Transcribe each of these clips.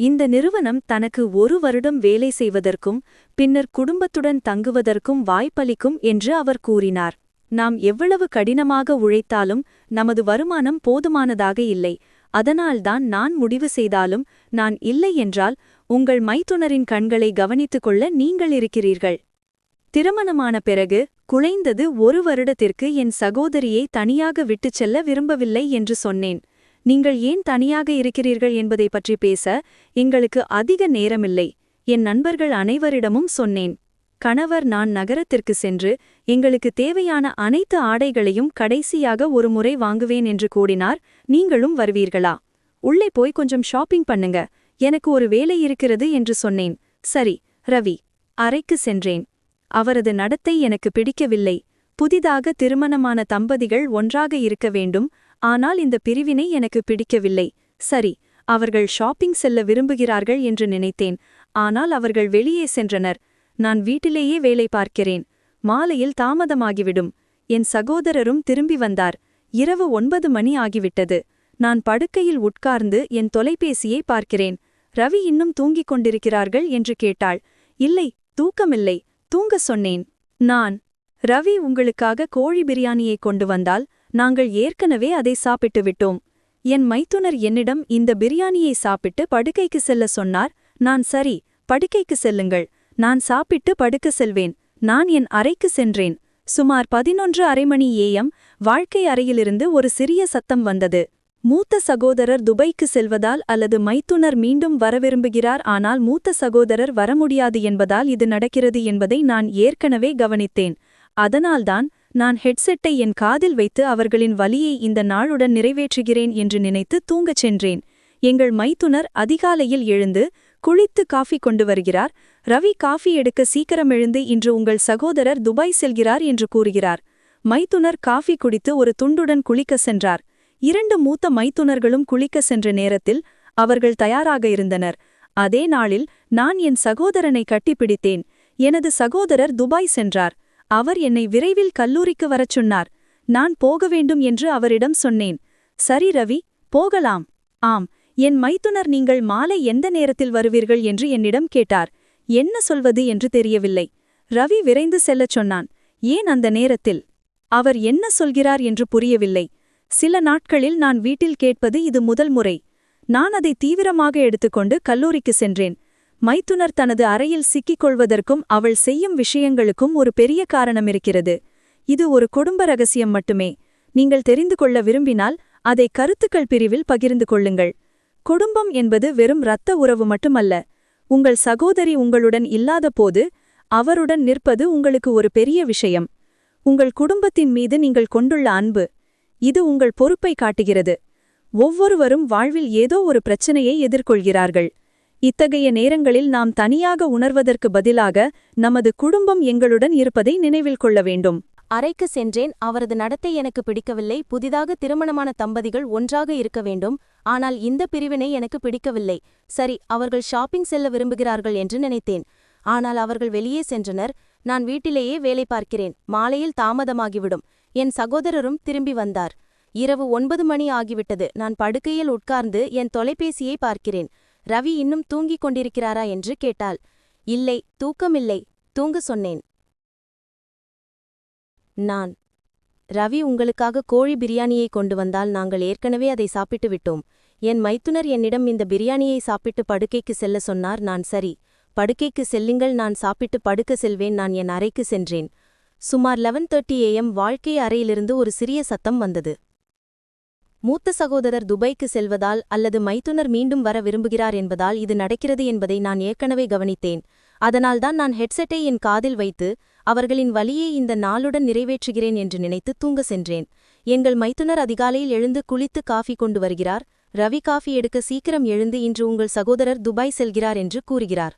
இந்த நிறுவனம் தனக்கு ஒரு வருடம் வேலை செய்வதற்கும் பின்னர் குடும்பத்துடன் தங்குவதற்கும் வாய்ப்பளிக்கும் என்று அவர் கூறினார். நாம் எவ்வளவு கடினமாக உழைத்தாலும் நமது வருமானம் போதுமானதாக இல்லை. அதனால்தான் நான் முடிவு செய்தாலும் நான் இல்லை என்றால் உங்கள் மைத்துனரின் கண்களை கவனித்துக் கொள்ள நீங்கள் இருக்கிறீர்கள். திருமணமான பிறகு குழைந்தது ஒரு வருடத்திற்கு என் சகோதரியை தனியாக விட்டுச் செல்ல விரும்பவில்லை என்று சொன்னேன். நீங்கள் ஏன் தனியாக இருக்கிறீர்கள் என்பதை பற்றி பேச எங்களுக்கு அதிக நேரமில்லை. என் நண்பர்கள் அனைவரிடமும் சொன்னேன். கணவர் நான் நகரத்திற்கு சென்று எங்களுக்கு தேவையான அனைத்து ஆடைகளையும் கடைசியாக ஒரு முறை வாங்குவேன் என்று கூடினார் நீங்களும் வருவீர்களா? உள்ளே போய் கொஞ்சம் ஷாப்பிங் பண்ணுங்க. எனக்கு ஒரு வேலை இருக்கிறது என்று சொன்னேன். சரி ரவி அறைக்கு சென்றேன். அவரது நடத்தை எனக்கு பிடிக்கவில்லை. புதிதாக திருமணமான தம்பதிகள் ஒன்றாக இருக்க வேண்டும். ஆனால் இந்த பிரிவினை எனக்கு பிடிக்கவில்லை. சரி அவர்கள் ஷாப்பிங் செல்ல விரும்புகிறார்கள் என்று நினைத்தேன். ஆனால் அவர்கள் வெளியே சென்றனர். நான் வீட்டிலேயே வேலை பார்க்கிறேன். மாலையில் தாமதமாகிவிடும். என் சகோதரரும் திரும்பி வந்தார். இரவு ஒன்பது மணி ஆகிவிட்டது. நான் படுக்கையில் உட்கார்ந்து என் தொலைபேசியை பார்க்கிறேன். ரவி இன்னும் தூங்கிக் கொண்டிருக்கிறார்கள் என்று கேட்டாள். இல்லை தூக்கமில்லை. தூங்க சொன்னேன். நான் ரவி உங்களுக்காக கோழி பிரியாணியை கொண்டு வந்தால் நாங்கள் ஏற்கனவே அதை சாப்பிட்டு விட்டோம். என் மைத்துனர் என்னிடம் இந்த பிரியாணியை சாப்பிட்டு படுக்கைக்கு செல்ல சொன்னார். நான் சரி படுக்கைக்கு செல்லுங்கள். நான் சாப்பிட்டு படுக்க செல்வேன். நான் என் அறைக்கு சென்றேன். சுமார் பதினொன்று அரை மணி ஏஎம் வாழ்க்கை அறையிலிருந்து ஒரு சிறிய சத்தம் வந்தது. மூத்த சகோதரர் துபைக்கு செல்வதால் அல்லது மைத்துனர் மீண்டும் வர விரும்புகிறார் ஆனால் மூத்த சகோதரர் வர முடியாது என்பதால் இது நடக்கிறது என்பதை நான் ஏற்கனவே கவனித்தேன். அதனால்தான் நான் ஹெட்செட்டை என் காதில் வைத்து அவர்களின் வலியை இந்த நாளுடன் நிறைவேற்றுகிறேன் என்று நினைத்து தூங்கச் சென்றேன். எங்கள் மைத்துனர் அதிகாலையில் எழுந்து குளித்து காஃபி கொண்டு வருகிறார். ரவி காஃபி எடுக்க சீக்கிரம் எழுந்து இன்று உங்கள் சகோதரர் துபாய் செல்கிறார் என்று கூறுகிறார். மைத்துனர் காஃபி குடித்து ஒரு துண்டுடன் குளிக்க சென்றார். இரண்டு மூத்த மைத்துனர்களும் குளிக்க சென்ற நேரத்தில் அவர்கள் தயாராக இருந்தனர். அதே நாளில் நான் என் சகோதரனை கட்டிப்பிடித்தேன். எனது சகோதரர் துபாய் சென்றார். அவர் என்னை விரைவில் கல்லூரிக்கு வரச் சொன்னார். நான் போக வேண்டும் என்று அவரிடம் சொன்னேன். சரி ரவி போகலாம். ஆம் என் மைத்துனர் நீங்கள் மாலை எந்த நேரத்தில் வருவீர்கள் என்று என்னிடம் கேட்டார். என்ன சொல்வது என்று தெரியவில்லை. ரவி விரைந்து செல்லச் சொன்னான். ஏன் அந்த நேரத்தில்? அவர் என்ன சொல்கிறார் என்று புரியவில்லை. சில நாட்களில் நான் வீட்டில் கேட்பது இது முதல் முறை. நான் அதை தீவிரமாக எடுத்துக்கொண்டு கல்லூரிக்கு சென்றேன். மைத்துனர் தனது அறையில் சிக்கிக் கொள்வதற்கும் அவள் செய்யும் விஷயங்களுக்கும் ஒரு பெரிய காரணம் இருக்கிறது இது ஒரு குடும்ப ரகசியம் மட்டுமே. நீங்கள் தெரிந்து கொள்ள விரும்பினால் அதை கருத்துக்கள் பிரிவில் பகிர்ந்து கொள்ளுங்கள். குடும்பம் என்பது வெறும் இரத்த உறவு மட்டுமல்ல. உங்கள் சகோதரி உங்களுடன் இல்லாதபோது அவருடன் நிற்பது உங்களுக்கு ஒரு பெரிய விஷயம். உங்கள் குடும்பத்தின் மீது நீங்கள் கொண்டுள்ள அன்பு இது உங்கள் பொறுப்பை காட்டுகிறது. ஒவ்வொருவரும் வாழ்வில் ஏதோ ஒரு பிரச்சனையை எதிர்கொள்கிறார்கள். இத்தகைய நேரங்களில் நாம் தனியாக உணர்வதற்கு பதிலாக நமது குடும்பம் எங்களுடன் இருப்பதை நினைவில் கொள்ள வேண்டும். அறைக்கு சென்றேன். அவரது நடத்தை எனக்கு பிடிக்கவில்லை. புதிதாக திருமணமான தம்பதிகள் ஒன்றாக இருக்க வேண்டும். ஆனால் இந்த பிரிவினை எனக்கு பிடிக்கவில்லை. சரி அவர்கள் ஷாப்பிங் செல்ல விரும்புகிறார்கள் என்று நினைத்தேன். ஆனால் அவர்கள் வெளியே சென்றனர். நான் வீட்டிலேயே வேலை பார்க்கிறேன். மாலையில் தாமதமாகிவிடும். என் சகோதரரும் திரும்பி வந்தார். இரவு ஒன்பது மணி ஆகிவிட்டது. நான் படுக்கையில் உட்கார்ந்து என் தொலைபேசியை பார்க்கிறேன். ரவி இன்னும் தூங்கிக் கொண்டிருக்கிறாரா என்று கேட்டாள். இல்லை தூக்கமில்லை தூங்க சொன்னேன். நான் ரவி உங்களுக்காக கோழி பிரியாணியை கொண்டு வந்தால் நாங்கள் ஏற்கனவே அதை சாப்பிட்டு விட்டோம். என் மைத்துனர் என்னிடம் இந்த பிரியாணியை சாப்பிட்டு படுக்கைக்கு செல்ல சொன்னார். நான் சரி படுக்கைக்கு செல்லுங்கள். நான் சாப்பிட்டு படுக்க செல்வேன். நான் என் அறைக்கு சென்றேன். சுமார் லெவன் தேர்ட்டி ஏஎம் வாழ்க்கை அறையிலிருந்து ஒரு சிறிய சத்தம் வந்தது. மூத்த சகோதரர் துபைக்கு செல்வதால் அல்லது மைத்துனர் மீண்டும் வர விரும்புகிறார் என்பதால் இது நடக்கிறது என்பதை நான் ஏற்கனவே கவனித்தேன். அதனால்தான் நான் ஹெட்செட்டை என் காதில் வைத்து அவர்களின் வலியை இந்த நாளுடன் நிறைவேற்றுகிறேன் என்று நினைத்து தூங்க சென்றேன். எங்கள் மைத்துனர் அதிகாலையில் எழுந்து குளித்து காஃபி கொண்டு வருகிறார். ரவி காஃபி எடுக்க சீக்கிரம் எழுந்து இன்று உங்கள் சகோதரர் துபாய் செல்கிறார் என்று கூறுகிறார்.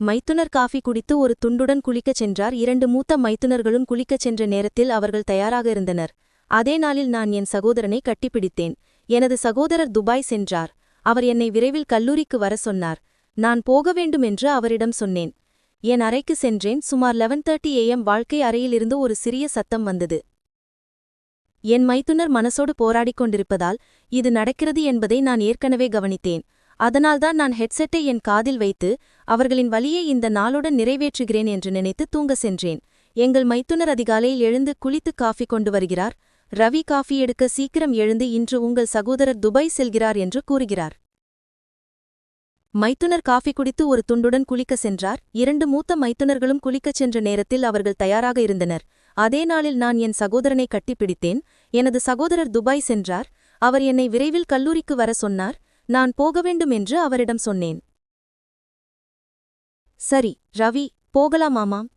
மைத்துனர் காஃபி குடித்து ஒரு துண்டுடன் குளிக்கச் சென்றார். இரண்டு மூத்த மைத்துனர்களும் குளிக்கச் சென்ற நேரத்தில் அவர்கள் தயாராக இருந்தனர். அதே நாளில் நான் என் சகோதரனை கட்டிப்பிடித்தேன். எனது சகோதரர் துபாய் சென்றார். அவர் என்னை விரைவில் கல்லூரிக்கு வர சொன்னார். நான் போக வேண்டும் என்று அவரிடம் சொன்னேன். என் அறைக்கு சென்றேன். சுமார் லெவன் தேர்ட்டி ஏஎம் வாழ்க்கை அறையிலிருந்து ஒரு சிறிய சத்தம் வந்தது. என் மைத்துனர் மனசோடு போராடிக் கொண்டிருப்பதால் இது நடக்கிறது என்பதை நான் ஏற்கனவே கவனித்தேன். அதனால்தான் நான் ஹெட்செட்டை என் காதில் வைத்து அவர்களின் வலியை இந்த நாளுடன் நிறைவேற்றுகிறேன் என்று நினைத்து தூங்க சென்றேன். எங்கள் மைத்துனர் அதிகாலையில் எழுந்து குளித்து காஃபி கொண்டு வருகிறார். ரவி காஃபி எடுக்க சீக்கிரம் எழுந்து இன்று உங்கள் சகோதரர் துபாய் செல்கிறார் என்று கூறுகிறார். மைத்துனர் காஃபி குடித்து ஒரு துண்டுடன் குளிக்க சென்றார். இரண்டு மூத்த மைத்துனர்களும் குளிக்கச் சென்ற நேரத்தில் அவர்கள் தயாராக இருந்தனர். அதே நாளில் நான் என் சகோதரனை கட்டிப்பிடித்தேன். எனது சகோதரர் துபாய் சென்றார். அவர் என்னை விரைவில் கல்லூரிக்கு வர சொன்னார். நான் போக வேண்டும் என்று அவரிடம் சொன்னேன். சரி ரவி போகலாமாமாம்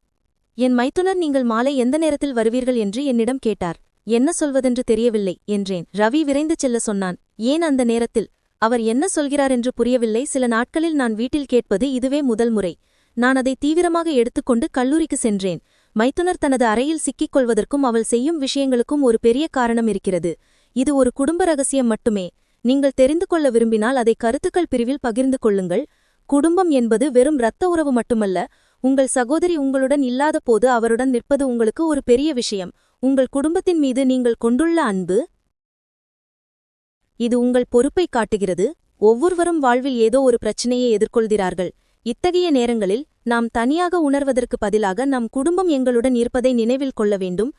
என் மைத்துனர் நீங்கள் மாலை எந்த நேரத்தில் வருவீர்கள் என்று என்னிடம் கேட்டார். என்ன சொல்வதென்று தெரியவில்லை என்றேன். ரவி விரைந்து செல்ல சொன்னான். ஏன் அந்த நேரத்தில்? அவர் என்ன சொல்கிறார் என்று புரியவில்லை. சில நாட்களில் நான் வீட்டில் கேட்பது இதுவே முதல் முறை. நான் அதை தீவிரமாக எடுத்துக்கொண்டு கல்லூரிக்கு சென்றேன். மைத்துனர் தனது அறையில் சிக்கிக் கொள்வதற்கும் அவள் செய்யும் விஷயங்களுக்கும் ஒரு பெரிய காரணம் இருக்கிறது. இது ஒரு குடும்ப ரகசியம் மட்டுமே. நீங்கள் தெரிந்து கொள்ள விரும்பினால் அதை கருத்துக்கள் பிரிவில் பகிர்ந்து கொள்ளுங்கள். குடும்பம் என்பது வெறும் இரத்த உறவு மட்டுமல்ல. உங்கள் சகோதரி உங்களுடன் இல்லாத போது அவருடன் நிற்பது உங்களுக்கு ஒரு பெரிய விஷயம். உங்கள் குடும்பத்தின் மீது நீங்கள் கொண்டுள்ள அன்பு. இது உங்கள் பொறுப்பை காட்டுகிறது. ஒவ்வொருவரும் வாழ்வில் ஏதோ ஒரு பிரச்சனையை எதிர்கொள்கிறார்கள். இத்தகைய நேரங்களில் நாம் தனியாக உணர்வதற்கு பதிலாக நம் குடும்பம் எங்களுடன் இருப்பதை நினைவில் கொள்ள வேண்டும்.